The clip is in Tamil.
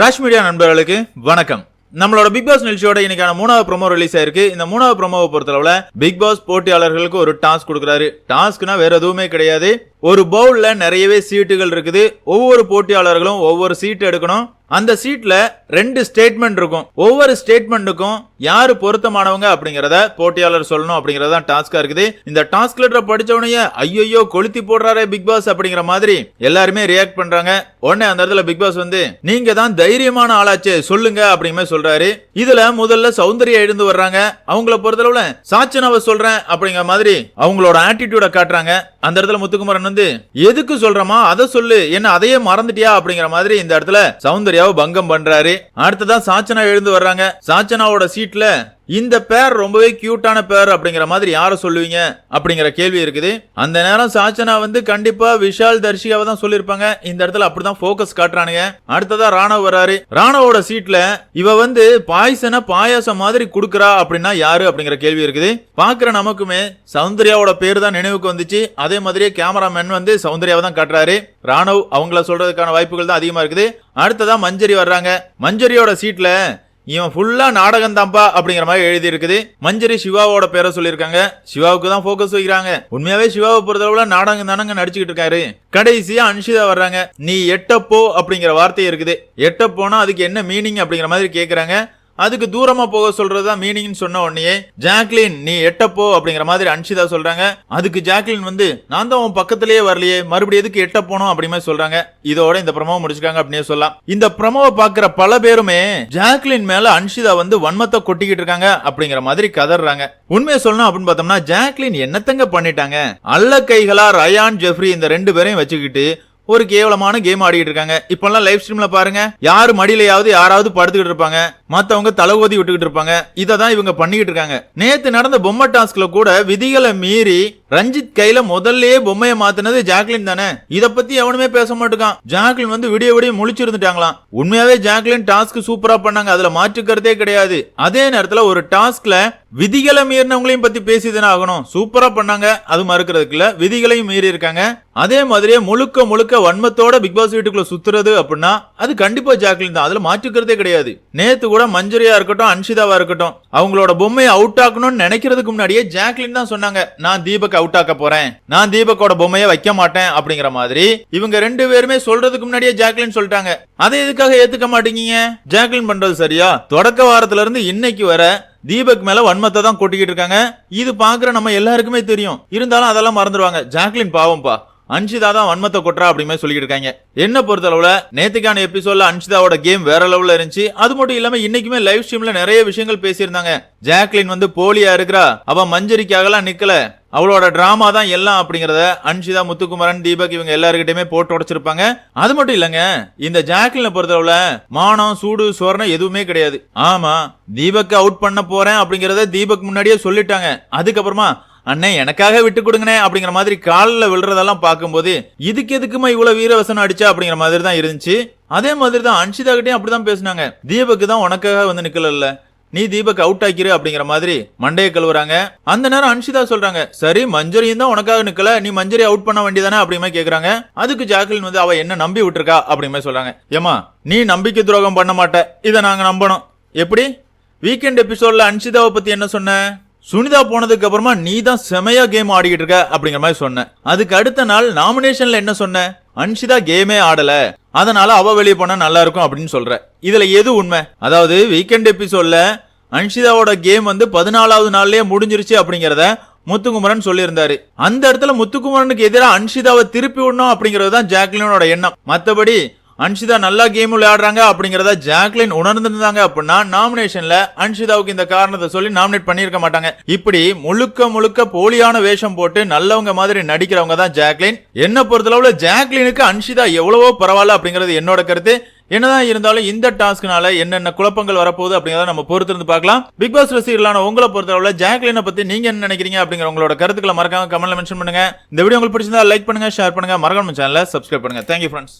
ராஷ் மீடியா நண்பர்களுக்கு வணக்கம். நம்மளோட பிக் பாஸ் நிகழ்ச்சியோட இன்னைக்கான மூணாவது ப்ரோமோ ரிலீஸ் ஆயிருக்கு. இந்த மூணாவது ப்ரோமோவை பொறுத்தளவுல பிக் பாஸ் போட்டியாளர்களுக்கு ஒரு டாஸ்க் கொடுக்குறாரு. டாஸ்க்னா வேற எதுவுமே கிடையாது. ஒரு பவுல்ல நிறையவே சீட்டுகள் இருக்குது. ஒவ்வொரு போட்டியாளர்களும் ஒவ்வொரு சீட் எடுக்கணும். அந்த சீட்ல ரெண்டு ஸ்டேட்மெண்ட் இருக்கும். ஒவ்வொரு ஸ்டேட்மெண்ட்டுக்கும் யாரு பொருத்தமானவங்க அப்படிங்கறத போட்டியாளர் சொல்லணும் அப்படிங்கறது தான் டாஸ்கா இருக்குது. இந்த டாஸ்க் லெட்டரை படிச்சவனையே ஐயோ கொளுத்தி போடுறாரே பிக் பாஸ் அப்படிங்கிற மாதிரி எல்லாருமே ரியாக்ட் பண்றாங்க. உடனே அந்த இடத்துல பிக் பாஸ் வந்து நீங்க தான் தைரியமான ஆளாச்சு சொல்லுங்க அப்படிங்கிற சொல்றாரு. இதுல முதல்ல சௌந்தர்யா எழுந்து வர்றாங்க. அவங்கள பொறுத்தளவுல சாச்சனாவை சொல்றேன் அப்படிங்கிற மாதிரி அவங்களோட ஆட்டிடியூட காட்டுறாங்க. அந்த இடத்துல முத்துக்குமரன் வந்து எதுக்கு சொல்றமா அதை சொல்லு என்ன அதையே மறந்துட்டியா? அப்படிங்கிற மாதிரி இந்த இடத்துல சௌந்தர்யாவை பங்கம் பண்றாரு. அடுத்ததான் சாச்சனா எழுந்து வர்றாங்க. சாச்சனாவோட சீட்ல இந்த பேர் ரொம்பவே கியூட்டான பேர் அப்படிங்கிற மாதிரி யாரை சொல்லுவீங்க அப்படிங்கிற கேள்வி இருக்குது. அந்த நேரம் சாச்சனா வந்து கண்டிப்பா விஷால் தர்ஷிகாவை தான் சொல்லியிருப்பாங்க. இந்த இடத்துல அப்படிதான் ஃபோக்கஸ் காட்டுறானுங்க. அடுத்ததா ராணவ் வராரு. ராணவோட சீட்ல இவ வந்து பாய்சனை பாயாசம் மாதிரி குடுக்கறா அப்படின்னா யாரு அப்படிங்கிற கேள்வி இருக்குது. பாக்குற நமக்குமே சௌந்தர்யாவோட பேர் தான் நினைவுக்கு வந்துச்சு. அதே மாதிரியே கேமராமேன் வந்து சௌந்தர்யாவை தான் காட்டுறாரு. ராணவ் அவங்கள சொல்றதுக்கான வாய்ப்புகள் தான் அதிகமா இருக்குது. அடுத்ததான் மஞ்சரி வர்றாங்க. மஞ்சரியோட சீட்ல இவன் ஃபுல்லா நாடகம் தான்ப்பா அப்படிங்கிற மாதிரி எழுதி இருக்குது மஞ்சரி சிவாவோட பேரை சொல்லியிருக்காங்க. சிவாவுக்கு தான் ஃபோக்கஸ் வைக்கிறாங்க. உண்மையாவே சிவாவை பொறுத்தளவுல நாடகம் தானங்க நடிச்சுக்கிட்டு இருக்காரு. கடைசியா அன்ஷிதா வர்றாங்க. நீ எட்டப்போ அப்படிங்கிற வார்த்தை இருக்குது. எட்டப்போனா அதுக்கு என்ன மீனிங் அப்படிங்கிற மாதிரி கேட்கறாங்க அதுக்கு தூரமா போக சொல்றதா மீனிங்னு சொன்ன உடனே ஜாக்லின் நீ எட்டப்போ அப்படிங்கிற மாதிரி அன்ஷிதா சொல்றாங்க. அதுக்கு ஜாக்லின் வந்து நான் தான் உன் பக்கத்திலேயே வரலையே மறுபடியும் எதுக்கு எட்ட போனோம்? அப்படிமே சொல்றாங்க. இதோட இந்த பிரமோ முடிச்சுக்காங்க அப்படின்னு சொல்லலாம். இந்த பிரமோவை பாக்குற பல பேருமே ஜாக்லின் மேல அன்ஷிதா வந்து வன்மத்தை கொட்டிக்கிட்டு இருக்காங்க அப்படிங்கிற மாதிரி கதறாங்க. உண்மையை சொல்லணும் அப்படின்னு பார்த்தோம்னா ஜாக்லின் என்னத்தங்க பண்ணிட்டாங்க? அல்ல கைகளா ரயான் ஜெஃப்ரி இந்த ரெண்டு பேரையும் வச்சுக்கிட்டு ஒரு கேவலமான கேம் ஆடிட்டு இருக்காங்க. இப்பெல்லாம் லைவ் ஸ்ட்ரீம்ல பாருங்க யாரு மடியிலையாவது யாராவது படுத்துக்கிட்டு இருப்பாங்க. மத்தவங்க தலைவதி விட்டுக்கிட்டு இருப்பாங்க. இதை தான் இவங்க பண்ணிக்கிட்டு இருக்காங்க. நேத்து நடந்த பொம்மை டாஸ்க்ல கூட விதிகளை மீறி ரஞ்சித் கையில முதல்லயே பொம்மையை மாத்தினது ஜாக்லின் தானே? இத பத்தி எவனுமே பேச மாட்டுக்கான். ஜாக்லின் வந்து விடிய விடிய முழிச்சிருந்துட்டாங்களாம். உண்மையாவே ஜாக்லின் டாஸ்க் சூப்பரா பண்ணாங்க. அதுல மாற்றுக்கிறதே கிடையாது. அதே நேரத்துல ஒரு டாஸ்க்ல விதிகளை மீறினவங்களையும் பத்தி பேசிதானே ஆகணும். சூப்பரா பண்ணாங்க. அது மறுக்கிறதுக்கு இல்ல. விதிகளையும் மீறி இருக்காங்க. அதே மாதிரியே முழுக்க முழுக்க வன்மத்தோட பிக் பாஸ் வீட்டுக்குள்ள சுத்துறது அப்படின்னா அது கண்டிப்பா ஜாக்லின் தான். அதுல மாற்றுக்கிறதே கிடையாது. நேத்து கூட மஞ்சரியா இருக்கட்டும் அன்ஷிதாவா இருக்கட்டும் அவங்களோட பொம்மையை அவுட் ஆக்கணும்னு நினைக்கிறதுக்கு முன்னாடியே ஜாக்லின் தான் சொன்னாங்க நான் தீபக் அவுட் ஆக்க போறேன். நான் தீபக்கோட பொம்மையை வைக்க மாட்டேன் அப்படிங்கிற மாதிரி. இவங்க ரெண்டு பேருமே சொல்றதுக்கு முன்னாடியே ஜாக்லின் சொல்லிட்டாங்க. அதை எதுக்காக ஏத்துக்க மாட்டீங்க? ஜாக்லின் பண்றது சரியா? தொடக்க வாரத்துல இருந்து இன்னைக்கு வர தீபக் மேல வன்மத்தை தான் கொட்டிக்கிட்டு இருக்காங்க. இது பாக்குற நம்ம எல்லாருக்குமே தெரியும். இருந்தாலும் அதெல்லாம் மறந்துடுவாங்க ஜாக்லின் பாவம்பா. அன்ஷிதா தான் வன்மத்தை கொட்டுறா அப்படிமே சொல்லிட்டு இருக்காங்க. என்ன பொறுத்தளவுல நேத்துக்கான எபிசோட்ல அன்ஷிதாவோட கேம் வேற லெவல்ல இருந்துச்சு. அது மட்டும் இல்லாம இன்னைக்குமே லைவ் ஸ்ட்ரீம்ல நிறைய விஷயங்கள் பேசியிருந்தாங்க. ஜாக்லின் வந்து போலியா இருக்கிறா அவ மஞ்சரிக்காகலாம் நிக்கல. அவளோட டிராமா தான் எல்லாம் அப்படிங்கறத அன்ஷிதா முத்துக்குமரன் தீபக் இவங்க எல்லாருக்கிட்டையுமே போட்டு உடைச்சிருப்பாங்க. அது மட்டும் இல்லங்க இந்த ஜாக்லினை பொறுத்தளவுல மானம் சூடு சோரணம் எதுவுமே கிடையாது. ஆமா தீபக் அவுட் பண்ண போறேன் அப்படிங்கறத தீபக் முன்னாடியே சொல்லிட்டாங்க. அதுக்கப்புறமா அண்ணே எனக்காக விட்டு கொடுங்கண்ணே அப்படிங்கிற மாதிரி காலில் விழுறதெல்லாம் பார்க்கும்போது இதுக்கு எதுக்குமா இவ்வளவு வீரவசனம் அடிச்சா அப்படிங்கிற மாதிரி தான் இருந்துச்சு. அதே மாதிரி தான் அன்ஷிதா கிட்டயும் அப்படிதான் பேசினாங்க. தீபக்கு தான் உனக்காக வந்து நிக்கல நீ தீபக் அவுட் ஆக்கிரு அப்படிங்கிற மாதிரி மண்டையை கழுவுறாங்க. அந்த நேரம் அன்ஷிதா சொல்றாங்க சரி மஞ்சரியும் தான் உனக்காக நிக்கல. நீ மஞ்சரி அவுட் பண்ண வேண்டியதானே? அப்படிமே கேக்குறாங்க. அதுக்கு ஜாக்லின் வந்து அவ என்ன நம்பி விட்டுருக்கா? அப்படிமே சொல்றாங்க. ஏமா நீ நம்பிக்கை துரோகம் பண்ண மாட்ட. இதை நாங்க நம்பணும். எப்படி? வீக்கெண்ட் எபிசோட்ல அன்ஷிதாவை பத்தி என்ன சொன்ன? சுனிதா போனதுக்கு அப்புறமா நீ தான் செமையா கேம் ஆடிக்கிட்டு இருக்க அப்படிங்கிற மாதிரி சொன்ன. அதுக்கு அடுத்த நாள் நாமினேஷன்ல என்ன சொன்ன? அன்ஷிதா கேமே ஆடல. அதனால அவ வெளியே போனா நல்லா இருக்கும் அப்படின்னு சொல்ற. இதுல எது உண்மை? அதாவது வீக்கெண்ட் எபிசோட்ல அன்ஷிதாவோட கேம் வந்து பதினாலாவது நாள்லயே முடிஞ்சிருச்சு அப்படிங்கறத முத்துக்குமரன் சொல்லியிருந்தாரு. அந்த இடத்துல முத்துக்குமரனுக்கு எதிராக அன்ஷிதாவை திருப்பி விடணும் அப்படிங்கிறது தான் ஜாக்லினோட எண்ணம். மத்தபடி அன்ஷிதா நல்லா கேம் விளையாடுறாங்க அப்படிங்கிறத ஜாக்லின் உணர்ந்திருந்தாங்க அப்படின்னா நாமினேஷன்ல அன்ஷிதாவுக்கு இந்த காரணத்தை சொல்லி நாமினேட் பண்ணியிருக்க மாட்டாங்க. இப்படி முழுக்க முழுக்க போலியான வேஷம் போட்டு நல்லவங்க மாதிரி நடிக்கிறவங்க தான் ஜாக்லின். என்ன பொறுத்தளவுல ஜாக்லினுக்கு அன்ஷிதா எவ்வளவோ பரவாயில்ல அப்படிங்கிறது என்னோட கருத்து. என்னதான் இருந்தாலும் இந்த டாஸ்க்னால என்னென்ன குழப்பங்கள் வரப்போகுது அப்படிங்கிறத நம்ம பொறுத்திருந்து பார்க்கலாம். பிக் பாஸ் ரசிகர்களான உங்களை பொறுத்தளவுல ஜாக்லினை பத்தி நீங்க என்ன நினைக்கிறீங்க அப்படிங்கிற உங்களோட கருத்துக்களை மறக்காம கமெண்ட்ல மென்ஷன் பண்ணுங்க. இந்த வீடியோ உங்களுக்கு பிடிச்சிருந்தா லைக் பண்ணுங்க ஷேர் பண்ணுங்க. மறக்காம சேனலை சப்ஸ்கிரைப் பண்ணுங்க. Thank you friends